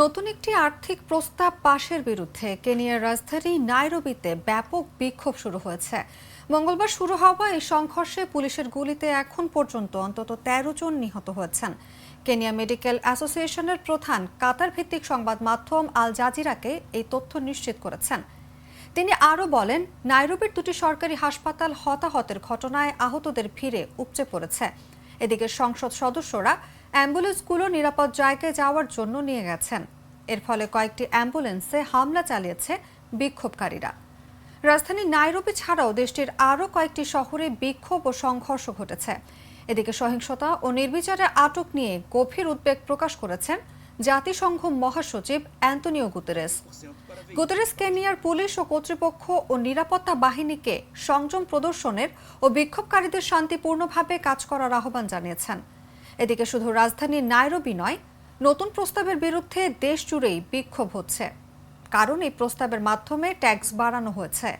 নতুন একটি আর্থিক প্রস্তাব পাশের বিরুদ্ধে। কেনিয়ার রাজধানী নাইরোবিতে ব্যাপক বিক্ষোভ শুরু হয়েছে। মঙ্গলবার শুরু হওয়া এই সংঘর্ষে পুলিশের গুলিতে এখন পর্যন্ত অন্তত তেরো জন নিহত হয়েছেন। কেনিয়া মেডিকেল অ্যাসোসিয়েশনের প্রধান কাতার ভিত্তিক সংবাদ মাধ্যম আল জাজিরাকে এই তথ্য নিশ্চিত করেছেন। তিনি আরও বলেন, নাইরোবির দুটি সরকারি হাসপাতাল হতাহতের ঘটনায় আহতদের ভিড়ে উপচে পড়েছে। এদিকে সংসদ সদস্যরা অ্যাম্বুলেন্সগুলো নিরাপদ জায়গায় যাওয়ার জন্য নিয়ে গেছেন। এর ফলে কয়েকটি অ্যাম্বুলেন্সে হামলা চালিয়েছে বিক্ষোভকারীরা। রাজধানী নাইরোবি ছাড়াও দেশটির আরও কয়েকটি শহরে বিক্ষোভ ও সংঘর্ষ ঘটেছে। এদিকে সহিংসতা ও নির্বিচারে আটক নিয়ে গভীর উদ্বেগ প্রকাশ করেছেন জাতিসংঘ মহাসচিব অ্যান্তনিও গুতেরেস। গুতেরেস কেনিয়ার পুলিশ ও কর্তৃপক্ষ ও নিরাপত্তা বাহিনীকে সংযম প্রদর্শনের ও বিক্ষোভকারীদের শান্তিপূর্ণভাবে কাজ করার আহ্বান জানিয়েছেন। এদিকে শুধু রাজধানী নাইরোবি নয় নতুন প্রস্তাবের বিরুদ্ধে দেশ জুড়েই বিক্ষোভ হচ্ছে কারণ এই প্রস্তাবের মাধ্যমে ট্যাক্স বাড়ানো হয়েছে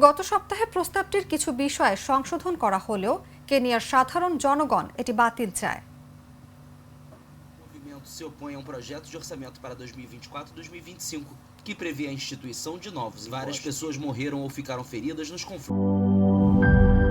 গত সপ্তাহে প্রস্তাবটির কিছু বিষয়ে সংশোধন করা হলেও কেনিয়ার সাধারণ জনগণ এটি বাতিল চায় Se opõe a um projeto de orçamento para 2024-2025, e e e que prevê a instituição de novos. Várias pessoas morreram ou ficaram feridas nos confrontos.